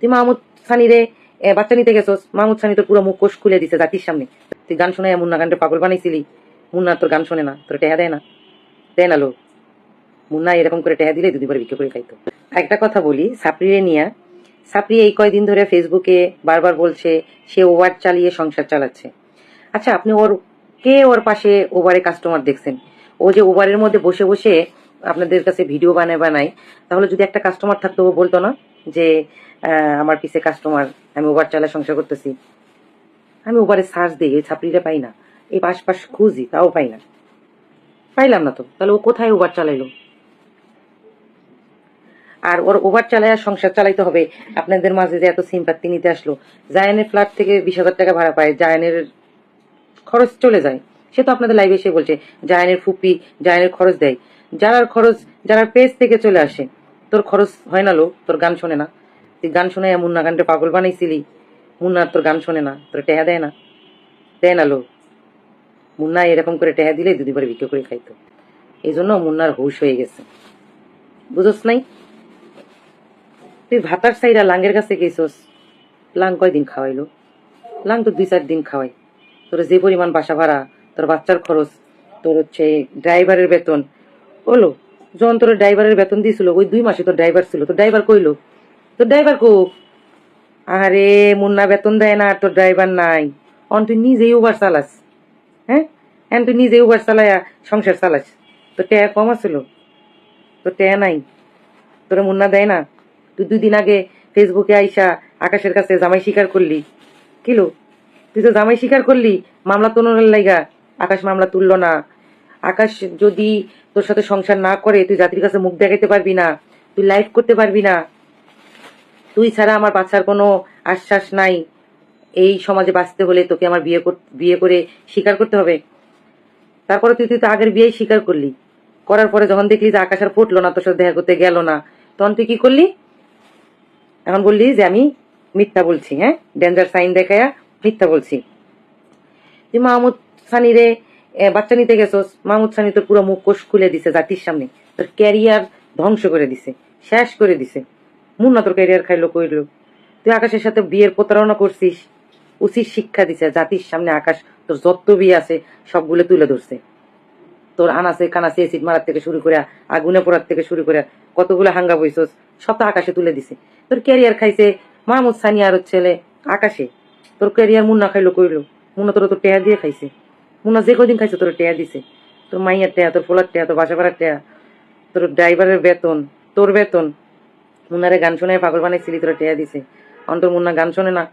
তুই মাহমুদ সানিরে বাচ্চা নিতে গেছোস? মাহমুদ সানি তোর পুরো মুখ কোষ খুলে দিছে জাতির সামনে। তুই গান শোনায় মুন্না গানটা পাগল বানাইছিলি। মুন্না তোর গান শোনে না, তোর টেহা দেয় না। দেয় না লোক। মুন্না এরকম করে টেহা দিলে দুদিন বিক্রি করে খাইতো। একটা কথা বলি সাপড়িরে নিয়া সাপড়ি এই কয়দিন ধরে ফেসবুকে বারবার বলছে, সে ওভার চালিয়ে সংসার চালাচ্ছে। আচ্ছা আপনি ওর, কে ওর পাশে ওভারে কাস্টমার দেখছেন? ও যে ওভারের মধ্যে বসে বসে আপনাদের কাছে ভিডিও বানায় বানায়, তাহলে যদি একটা কাস্টমার থাকতো ও বলতো না যে আমার পিছে কাস্টমার আমি ওভার চালায় সংসার করতেছি। আমি ওভারে সার্চ দিই, এই ছাপড়িটা পাই না। এই পাশ পাশ খুঁজি, তাও পাই না। পাইলাম না তো, তাহলে ও কোথায় ওভার চালাইলো? আর ওর ওভার চালায় আর সংসার চালাইতে হবে। আপনাদের মাঝে যে এত সিম্পাত্তি নিতে আসলো, জায়ানের ফ্ল্যাট থেকে বিশ হাজার টাকা ভাড়া পায়, জায়ানের খরচ চলে যায়। সে তো আপনাদের লাইভে এসে বলছে, জায়ানের ফুপি, জায়ানের খরচ দেয়। যারার খরচ যারা পেজ থেকে চলে আসে, তোর খরচ হয় না লো তোর গান শোনে না। তুই গান শোনে মুন্না গানটা পাগল বানাইছিলি। মুন্না তোর গান শোনে না, তোর টেহা দেয় না। দেয় না লো মুন্না এরকম করে টেহা দিলে দুদিন পরে বিক্রি করে খাইতো। এই জন্য মুন্নার হুশ হয়ে গেছে। বুঝোস নাই? তুই ভাতার সাইরা লাঙ্গের কাছে গেছোস লাং কয়দিন খাওয়াইলো? লাং তো দুই চার দিন খাওয়াই। তোর যে পরিমাণ বাসা ভাড়া, তোর বাচ্চার খরচ, তোর হচ্ছে ড্রাইভারের বেতন। হলো যখন তোর ড্রাইভারের বেতন দিয়েছিল, ওই দুই মাসে তোর ড্রাইভার ছিল তোর ড্রাইভার কইলো তোর ড্রাইভার কো আরে, মুন্না বেতন দেয় না, আর তোর ড্রাইভার নাই। অন তুই নিজেই উবার চালাস। হ্যাঁ? এখন তুই নিজেই উবার চালায়া সংসার চালাস। তোর ট্যা কম আছিল? তোর ট্যা নাই। তোরে মুন্না দেয় না। তুই দুই দিন আগে ফেসবুকে আইসা আকাশের কাছে জামাই স্বীকার করলি। কিলো তুই তো জামাই স্বীকার করলি, মামলা তোলনের লাইগা। আকাশ মামলা তুললো না। আকাশ যদি তোর সাথে সংসার না করে, তুই জাতির কাছে মুখ দেখাইতে পারবি না। তুই লাইভ করতে পারবি না। তুই ছাড়া আমার বাচ্চার কোনো আশ্বাস নাই। এই সমাজে বাঁচতে হলে তোকে আমার বিয়ে বিয়ে করে স্বীকার করতে হবে। তারপরে তুই তুই তো আগের বিয়েই স্বীকার করলি। করার পরে যখন দেখলি যে আকাশ আর ফুটলো না, তোর সাথে দেখা করতে গেল না, তখন তুই কি করলি? এখন বললি যে আমি মিথ্যা বলছি হ্যাঁ? ডেঞ্জার সাইন দেখায়া মিথ্যা বলছি। তুই মাহমুদ সানি রে বাচ্চা নিতে গেছোস। মাহমুদ সানি তোর পুরো মুখ কোষ খুলে দিছে জাতির সামনে। তোর ক্যারিয়ার ধ্বংস করে দিছে, শেষ করে দিছে। মুন্না তোর ক্যারিয়ার খাইলো কইলো তুই আকাশের সাথে বিয়ের প্রতারণা করছিস, উচিত শিক্ষা দিছে, জাতির সামনে আকাশ, তোর যত বিয়ে আছে, সবগুলো তুলে ধরছে। তোর আনাসে কানাসে এসিড মারার থেকে শুরু করে আগুনে পড়ার থেকে শুরু করে কতগুলো হাঙ্গা বইছস, সব তো আকাশে তুলে দিছে। তোর ক্যারিয়ার খাইছে মাহমুদ সানি আর ছেলে আকাশে। তোর ক্যারিয়ার মুন্না খাইলো কইলো মুন্না তোর তো টেয়া দিয়ে খাইছে। মুন্না যে কদিন খাইছে, তোর টেয়া দিছে। তোর মাইয়ার টেয়া, তোর ফোলার টেয়া, তোর বাসা ভাড়ার টেয়া, তোর ড্রাইভারের বেতন, তোর বেতন মুন্নারে গান শুনে পাগল বানাইছিলি, তোরা টেয়া দিছে। অন্তর মুন্না গান শোনে না।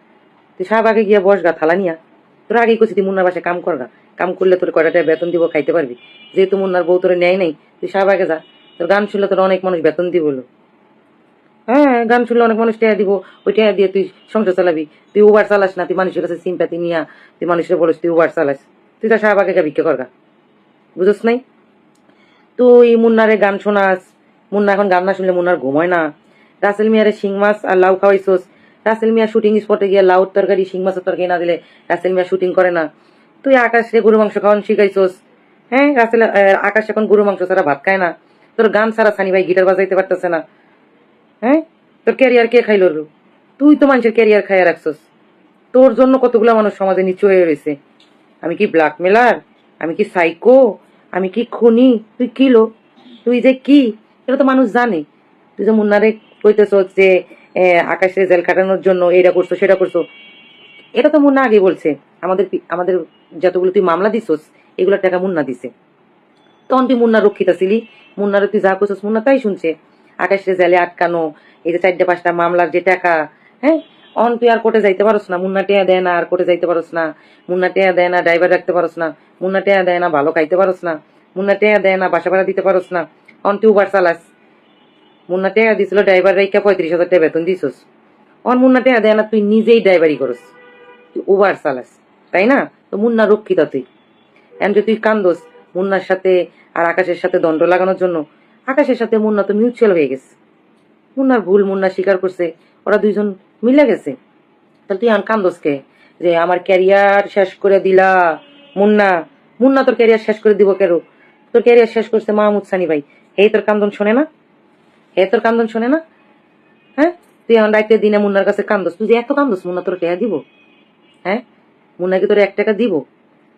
তুই শাহবাগে গিয়ে বস গা, থালা নিয়া। তোরা আগেই করছি তুই মুন্নার বাসায় কাম কর গা। কাম করলে তোর কয়টা বেতন দিব, খাইতে পারবি। যেহেতু মুন্নার বউ তোর নেয় নাই, তুই শাহবাগে যা। তোর গান শুনলে তোর অনেক মানুষ বেতন দিব বলো। হ্যাঁ গান শুনলে অনেক মানুষ টেয়া দিব। ওই টেয়া দিয়ে তুই সংসার চালাবি। তুই উবার চালাস না, তুই মানুষের কাছে সিম্পাতি নিয়া তুই মানুষের বলিস তুই উবার চালাস। তুই তার শাহবাগে গা ভিক্ষা করগা বুঝোস নাই? তুই মুন্নারে গান শোনাস। মুন্না এখন গান না শুনলে মুন্নার ঘুমায় না। রাসেল মিয়ারে শিং মাছ আর লাউ খাওয়াইছোস রাসেল মিয়া শুটিং স্পটে গিয়ে লাউর তরকারি, শিং মাছের তরকারি না দিলে রাসেল মিয়া শুটিং করে না। তুই আকাশে গরু মাংস খাওয়ান শিখাইছোস হ্যাঁ রাসেল আকাশ এখন গরু মাংস ছাড়া ভাত খায় না। তোর গান ছাড়া সানি ভাই গিটার বাজাইতে পারতেছে না। হ্যাঁ তোর ক্যারিয়ার কে খাইলো রে? তুই তো মানুষের ক্যারিয়ার খাইয়া রাখছোস। তোর জন্য কতগুলো মানুষ সমাজে নিচু হয়ে রয়েছে। আমি কি ব্ল্যাকমেলার আমি কি সাইকো আমি কি খুনি? তুই কি লো তুই যে কি? এটা তো মানুষ জানে। তুই যে মুন্নারে কইতেছ যে আকাশে জেল কাটানোর জন্য এটা করছ সেটা করছ। এটা তো মুন্না আগে বলছে। আমাদের আমাদের যতগুলো তুই মামলা দিছস, এগুলোর টাকা মুন্না দিছে। তখন তুই মুন্না রক্ষিতা ছিলি। মুন্নারে তুই যা করছিস মুন্না তাই শুনছে। আকাশে জেলে আটকানো, এই যে চারটে পাঁচটা মামলার যে টাকা হ্যাঁ? অন তুই আর কোর্টে যাইতে পারস না। মুন্না টেয়া দেয় না, আর কোর্টে যাইতে পারস না। মুন্না টেয়া দেয় না, ড্রাইভার রাখতে পারস না। মুন্না টেয়া দেয় না, ভালো খাইতে পারস না। মুন্না টেয়া দেয় না, বাসা ভাড়া দিতে পারস না। অন তুই উবার চালাস। মুন্না টেয়া দিছিল ড্রাইভার রাইকা পঁয়ত্রিশ হাজার টাকা বেতন দিছস। অন মুন্না টেয়া দেয় না, তুই নিজেই ড্রাইভারি করস। তুই উবার চালাস, তাই না? তো মুন্না রক্ষিতা তুই। এমন যে তুই কান্দোস, মুন্নার সাথে আর আকাশের সাথে দণ্ড লাগানোর জন্য। আকাশের সাথে মুন্না তো মিউচুয়াল হয়ে গেছে। মুন্নার ভুল মুন্না স্বীকার করছে, ওরা দুইজন মিলে গেছে। তাহলে তুই কান্দোসকে যে আমার ক্যারিয়ার শেষ করে দিলা, মুন্না। মুন্না তোর ক্যারিয়ার শেষ করে দিব কেন? তোর ক্যারিয়ার শেষ করছে মাহমুদ সানি ভাই। এই তোর কান্দন শোনে না? হে তোর কান্দন শোনে না? হ্যাঁ? তুই এখন রাইতে দিনে মুন্নার কাছে কান্দস। তুই যে এত কান্দস, মুন্না তোর টেয়া দিব? হ্যাঁ? মুন্নাকে তোর এক টাকা দিব?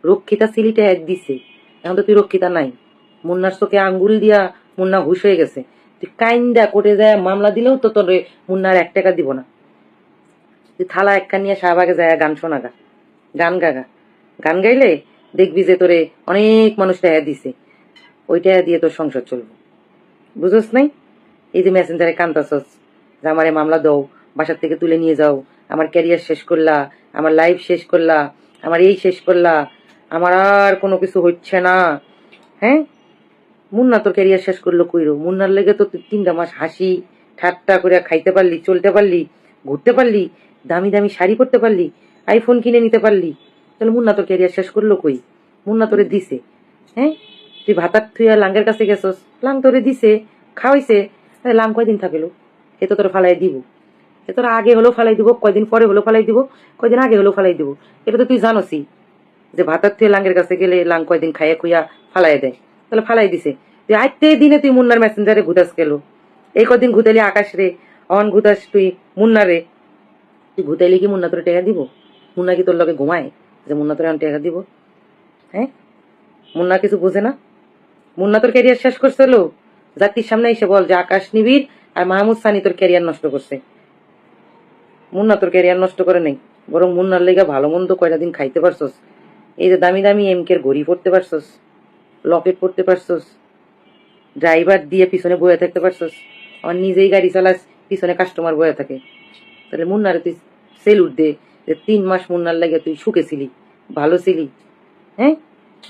রক্ষিতা সিলিটা এক দিছে। এখন তো তুই রক্ষিতা নাই। মুন্নার চোখে আঙ্গুল দিয়া মুন্না হুশ হয়ে গেছে। তুই কাইন্দা কোর্টে যায় মামলা দিলেও তো তোর মুন্নার এক টাকা দিব না। তুই থালা একখান নিয়ে শাহবাগে যায় গান শোনা গা। গান গাগা গান গাইলে দেখবি যে তোরে অনেক মানুষ টাকা দিছে। ওই টাকা দিয়ে তোর সংসার চলবে। বুঝোস নাই? এই যে মেসেঞ্জারে কান্তাছস যে আমার আমারে মামলা দাও, বাসার থেকে তুলে নিয়ে যাও, আমার ক্যারিয়ার শেষ করলা, আমার লাইফ শেষ করলা, আমার এই শেষ করলা, আমার আর কোনো কিছু হচ্ছে না। হ্যাঁ? মুন্না তোর ক্যারিয়ার শেষ করল কইরো? মুন্নার লেগে তো তুই তিনটা মাস হাসি, ঠাট্টা করে খাইতে পারলি, চলতে পারলি, ঘুরতে পারলি, দামি দামি শাড়ি পরতে পারলি আইফোন কিনে নিতে পারলি। তাহলে মুন্না তোর ক্যারিয়ার শেষ করল কই? মুন্না তোরে দিছে। হ্যাঁ? তুই ভাতার আর লাঙ্গের কাছে গেছস, লাং তোরে দিছে, খাওয়াইছে তাহলে লাং কয়দিন থাকেলো? এ তো তোর ফালাই দিব। এ তোর আগে হলেও ফালাই দিব, কয়দিন পরে হলেও ফালাই দিব, কয়দিন আগে হলেও ফালাই দিব। এটা তো তুই জানোসই যে ভাতার তুই লাঙ্গের কাছে গেলে লাং কয়দিন খাইয়া খুইয়া ফালাই দেয়। তাহলে ফালাই দিছে। তুই আজতে দিনে তুই মুন্নার মেসেঞ্জারে ঘুতাস গেল। এই কদিন ঘুতালি আকাশ রে অন ঘুতাস তুই মুন্না রে তুই ঘুতাইলে কি মুন্না তোর টেকা দিব? মুন্না কি তোর লগে ঘুমায় যে মুন্না তোর এখন টেকা দিব? হ্যাঁ? মুন্না কিছু বোঝে না? মুন্না তোর ক্যারিয়ার শেষ করছিল জাতির সামনে এসে বল যে, আকাশ নিবিড় আর মাহমুদ সানি তোর ক্যারিয়ার নষ্ট করছে। মুন্না তোর ক্যারিয়ার নষ্ট করে নেই। বরং মুন্নার লেগে ভালো মন্দ কয়টা দিন খাইতে পারছস? এই যে দামি দামি এমকের ঘড়ি পড়তে পারছস? লকেট পড়তে পারছস? ড্রাইভার দিয়ে পিছনে বয়ে থাকতে পারছস? আর নিজেই গাড়ি চালাস, পিছনে কাস্টমার বয়ে থাকে। তাহলে মুন্নারে তুই সেলুট দে যে, তিন মাস মুন্নার লাগে তুই সুখে ছিলি, ভালো ছিলি। হ্যাঁ?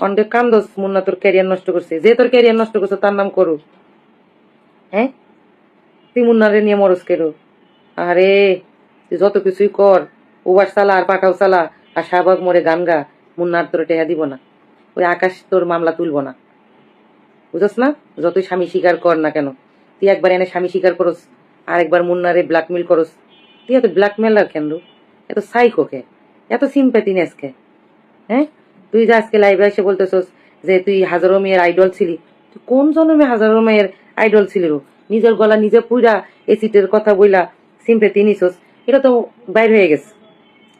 অনেক কান্দস, মুন্না তোর ক্যারিয়ার নষ্ট করছে। যে তোর ক্যারিয়ার নষ্ট করছে, তার নাম করো হ্যাঁ? তুই মুন্নারে নিয়ে মরস কেরো আরে, তুই যত কিছুই কর ওবার চালা আর পাঠাও চালা আর শাহবাগ মরে গান গা, মুন্নার তোর টেহা দিব না। ওই আকাশ তোর মামলা তুলবো না। বুঝস না? যতই স্বামী স্বীকার কর না কেন? তুই একবার এনে স্বামী স্বীকার করস আর একবার মুন্নারে ব্ল্যাকমেল করস। তুই এত ব্ল্যাকমেলার কেন এত সাইকো কে? এত সিম্প্যাথি নেস কে? হ্যাঁ? তুই যে আজকে লাইভে এসে বলতেছস যে তুই হাজারো মেয়ের আইডল ছিলি, তুই কোন জন্মে হাজারো মেয়ের আইডল ছিলি নিজের গলা নিজে পুইরা এসিটের কথা বইলা সিম্পেতি নিছস। এটা তো বাইর হয়ে গেছে।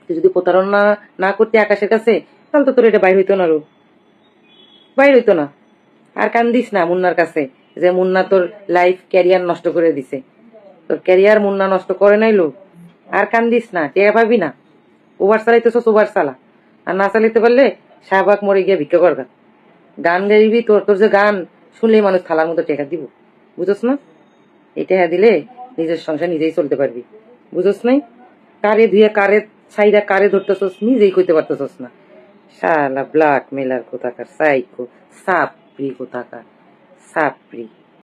তুই যদি প্রতারণা না করতে আকাশের কাছে, তাহলে তো তোর এটা বাইর হইতো না রো। বাইর হইতো না। আর কান্দিস না মুন্নার কাছে, যে মুন্না তোর লাইফ ক্যারিয়ার নষ্ট করে দিছে। তোর ক্যারিয়ার মুন্না নষ্ট করে নাইলো আর কান্দিস না, টেয়া পাবি না। ওভার চালাইতেছস ওভার চালা। আর না চালাইতে পারলে শাহবাগ মরে গিয়ে ভিক্ষা করগা। গান গাইবি, তোর তোর যে গান, শুনলেই মানুষ থালার মতো টেকা দিব। বুঝোস না? এটা হ্যাঁ দিলে নিজের সংসার নিজেই চলতে পারবি। বুঝোস নাই? কারে ধুয়ে কারে ছাইরা কারে ধরতেছস, নিজেই কইতে পারতেছস না। শালা ব্ল্যাক মেলার কোথাকার, সাইকো সাপ্রি কোথাকার সাপরি